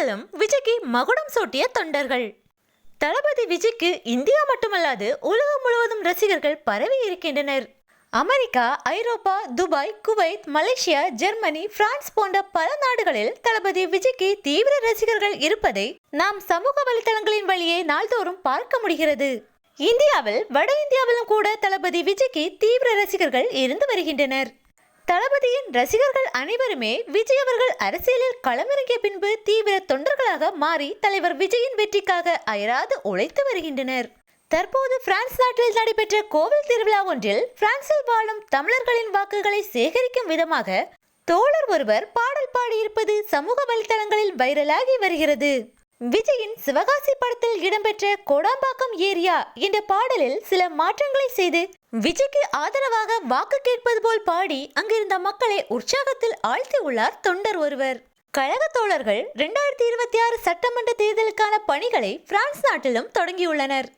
பிரான்சிலும் விஜய்க்கு மகுடம் சூட்டிய தொண்டர்கள். தளபதி விஜய்க்கு இந்தியா மட்டுமல்லாது உலகம் முழுவதும் ரசிகர்கள் பரவி இருக்கின்றனர். அமெரிக்கா ஐரோப்பா Dubai Kuwait Malaysia Germany France போன்ற பல நாடுகளில் தளபதி விஜய்க்கு தீவிர ரசிகர்கள் இருப்பதை நாம் சமூக வலைதளங்களின் வழியே நாள்தோறும் பார்க்க முடிகிறது. இந்தியாவில் வட இந்தியாவிலும் கூட தளபதி விஜய்க்கு தீவிர ரசிகர்கள் இருந்து வருகின்றனர். தளபதியின் ரசிகர்கள் அனைவருமே விஜய் அவர்கள் அரசியலில் களமிறங்கிய பின்பு தீவிர தொண்டர்களாக மாறி தலைவர் விஜயின் வெற்றிக்காக அயராது உழைத்து வருகின்றனர். தற்போது பிரான்ஸ் நாட்டில் நடைபெற்ற கோவில் திருவிழா ஒன்றில் பிரான்சில் வாழும் தமிழர்களின் வாக்குகளை சேகரிக்கும் விதமாக தோழர் ஒருவர் பாடல் பாடியிருப்பது சமூக வலைதளங்களில் வைரலாகி வருகிறது. விஜயின் சிவகாசி படத்தில் இடம்பெற்ற கோடாம்பாக்கம் ஏரியா என்ற பாடலில் சில மாற்றங்களை செய்து விஜய்க்கு ஆதரவாக வாக்கு கேட்பது போல் பாடி அங்கிருந்த மக்களை உற்சாகத்தில் ஆழ்த்தி உள்ளார் தொண்டர் ஒருவர். கழக தோழர்கள் இரண்டாயிரத்தி இருபத்தி ஆறு சட்டமன்ற தேர்தலுக்கான பணிகளை பிரான்ஸ் நாட்டிலும் தொடங்கியுள்ளனர்.